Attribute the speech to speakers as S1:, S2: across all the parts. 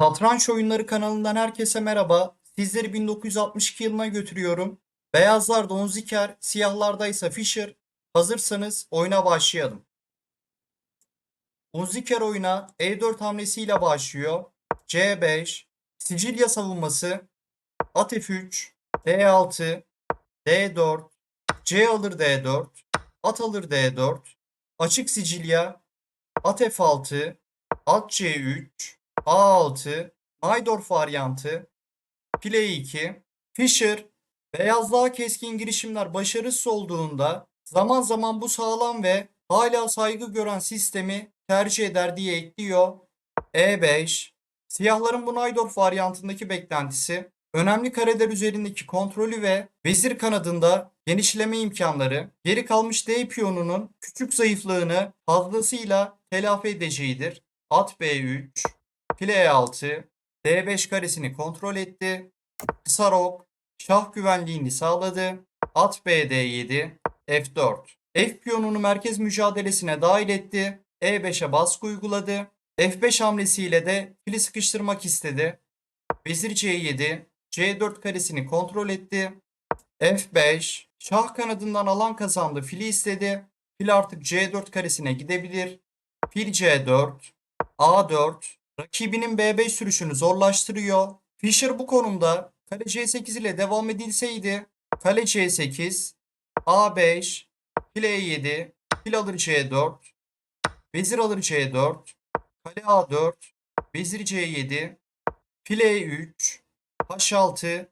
S1: Satranç Oyunları kanalından herkese merhaba. Sizleri 1962 yılına götürüyorum. Beyazlarda Unziker, siyahlarda ise Fischer. Hazırsanız oyuna başlayalım. Unziker oyuna E4 hamlesiyle başlıyor. C5, Sicilya savunması, at F3, D6, D4, C alır D4, at alır D4, açık Sicilya, at F6, at C3, A6, Najdorf varyantı, File 2, Fischer, beyazlığa keskin girişimler başarısız olduğunda zaman zaman bu sağlam ve hala saygı gören sistemi tercih eder diye ekliyor. E5, siyahların bu Najdorf varyantındaki beklentisi, önemli kareler üzerindeki kontrolü ve vezir kanadında genişleme imkanları, geri kalmış D piyonunun küçük zayıflığını fazlasıyla telafi edeceğidir. At B3, File E6, D5 karesini kontrol etti. Kısa rok, şah güvenliğini sağladı. At BD7, F4. F piyonunu merkez mücadelesine dahil etti. E5'e baskı uyguladı. F5 hamlesiyle de fili sıkıştırmak istedi. Vezir C7, C4 karesini kontrol etti. F5, şah kanadından alan kazandı. Fili istedi. Fil artık C4 karesine gidebilir. Fil C4, A4, rakibinin B5 sürüşünü zorlaştırıyor. Fischer bu konumda kale C8 ile devam edilseydi kale C8, A5, fil E7, fil alır C4, vezir alır C4, kale A4, vezir C7, fil E3, H6,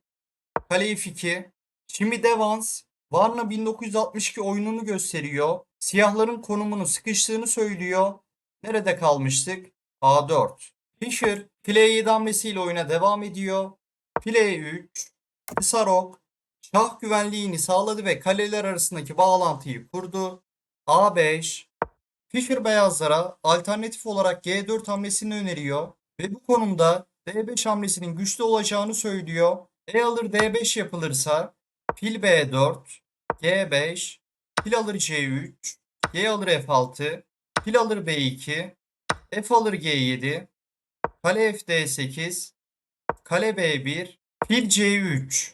S1: kale F2. Şimdi Devans Varna 1962 oyununu gösteriyor. Siyahların konumunu sıkıştığını söylüyor. Nerede kalmıştık? A4. Fischer file 7 hamlesiyle oyuna devam ediyor. File 3, kısa şah güvenliğini sağladı ve kaleler arasındaki bağlantıyı kurdu. A5, Fischer beyazlara alternatif olarak G4 hamlesini öneriyor ve bu konumda D5 hamlesinin güçlü olacağını söylüyor. E alır D5 yapılırsa fil B4, G5, fil alır C3, G alır F6, fil alır B2, F alır G7, kale F D8, kale B1, fil C3.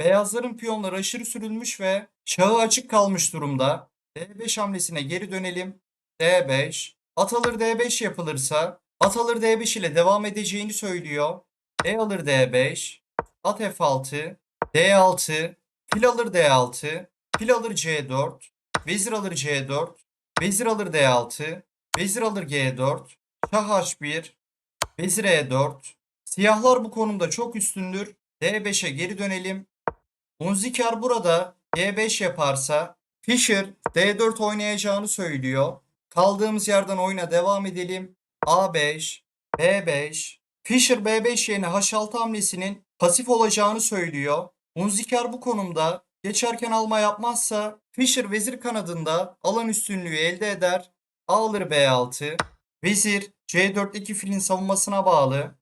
S1: Beyazların piyonları aşırı sürülmüş ve şahı açık kalmış durumda. D5 hamlesine geri dönelim. D5, at alır D5 yapılırsa at alır D5 ile devam edeceğini söylüyor. E alır D5, at F6, D6, fil alır D6, fil alır C4, vezir alır C4, vezir alır D6, vezir alır G4, şah H1, vezir E4. Siyahlar bu konumda çok üstündür. D5'e geri dönelim. Unziker burada G5 yaparsa Fischer D4 oynayacağını söylüyor. Kaldığımız yerden oyuna devam edelim. A5, B5. Fischer B5 yerine H6 hamlesinin pasif olacağını söylüyor. Unziker bu konumda geçerken alma yapmazsa Fischer vezir kanadında alan üstünlüğü elde eder. A alır B6. Vezir C4'teki filin savunmasına bağlı.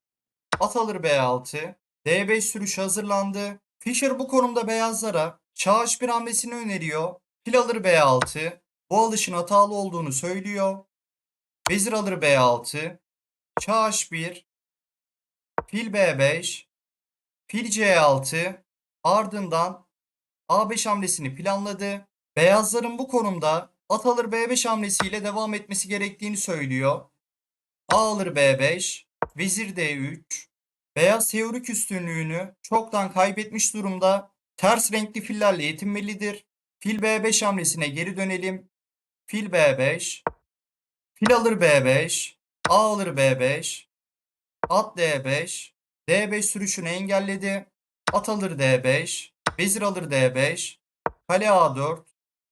S1: At alır B6. D5 sürüş hazırlandı. Fischer bu konumda beyazlara şah H1 hamlesini öneriyor. Fil alır B6. Bu alışın hatalı olduğunu söylüyor. Vezir alır B6. Şah H1. Fil B5. Fil C6. Ardından A5 hamlesini planladı. Beyazların bu konumda at alır B5 hamlesiyle devam etmesi gerektiğini söylüyor. A alır B5. Vezir D3. Beyaz teorik üstünlüğünü çoktan kaybetmiş durumda. Ters renkli fillerle yetinmelidir. Fil B5 hamlesine geri dönelim. Fil B5. Fil alır B5. A alır B5. At D5. D5 sürüşünü engelledi. At alır D5. Vezir alır D5. Kale A4.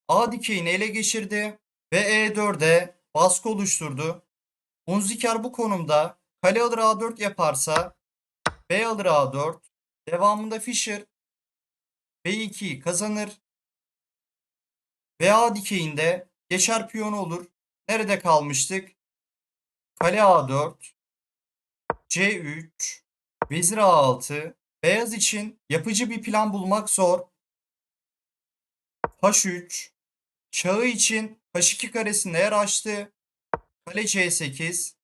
S1: A dikeyini ele geçirdi. Ve E4'e baskı oluşturdu. Unziker bu konumda kale alır A4 yaparsa B alır A4. Devamında Fischer B2'yi kazanır. Ve A dikeyinde geçer piyonu olur. Nerede kalmıştık? Kale A4. C3. Vezir A6. Beyaz için yapıcı bir plan bulmak zor. H3. Şahı için H2 karesinde yer açtı. Kale C8.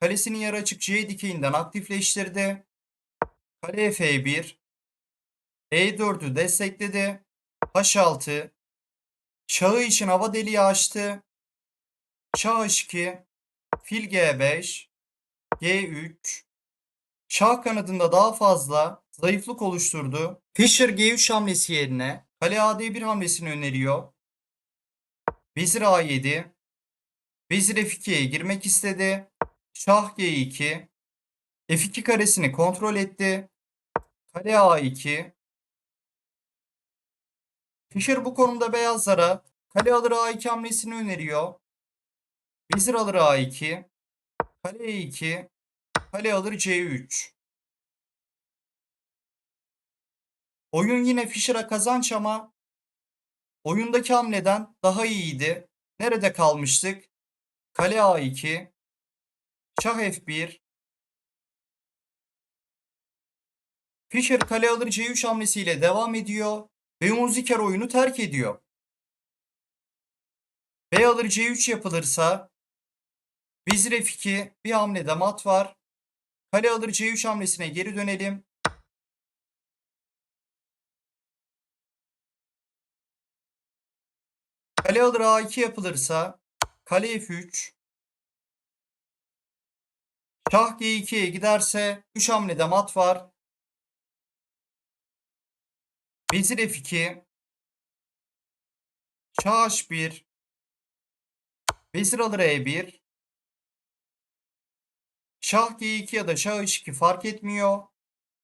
S1: kalesinin yarı açık C dikeyinden aktifleştirdi. Kale F1. E4'ü destekledi. H6. Şahı için hava deliği açtı. Şah H2. Fil G5. G3. Şah kanadında daha fazla zayıflık oluşturdu. Fischer G3 hamlesi yerine kale AD1 hamlesini öneriyor. Vezir A7. Vezir F2'ye girmek istedi. Şah G2. F2 karesini kontrol etti. Kale A2. Fischer bu konumda beyazlara kale alır A2 hamlesini öneriyor. Vezir alır A2. Kale E2. Kale alır C3. Oyun yine Fischer'a kazanç ama oyundaki hamleden daha iyiydi. Nerede kalmıştık? Kale A2. Şah F1. Fischer kale alır C3 hamlesiyle devam ediyor ve Unziker oyunu terk ediyor. B alır C3 yapılırsa Vezir F2 bir hamlede mat var. Kale alır C3 hamlesine geri dönelim. Kale alır A2 yapılırsa kale F3 Şah G2'ye giderse 3 hamlede mat var. Vezir F2 Şah H1 Vezir alır E1 Şah G2 ya da Şah H2 fark etmiyor.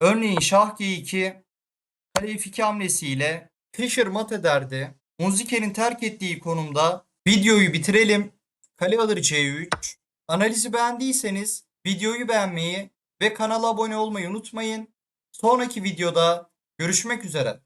S1: Örneğin Şah G2 Kale F2 hamlesiyle Fischer mat ederdi. Munziker'in terk ettiği konumda videoyu bitirelim. Kale alır C3. Analizi beğendiyseniz videoyu beğenmeyi ve kanala abone olmayı unutmayın. Sonraki videoda görüşmek üzere.